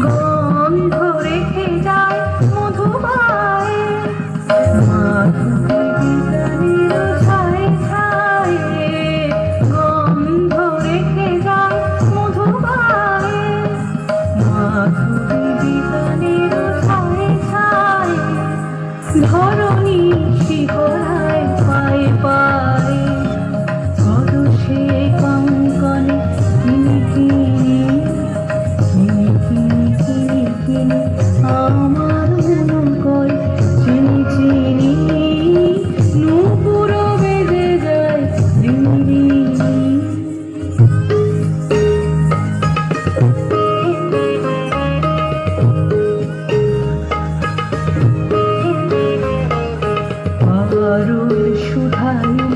go. তরুণ সুধাইল কি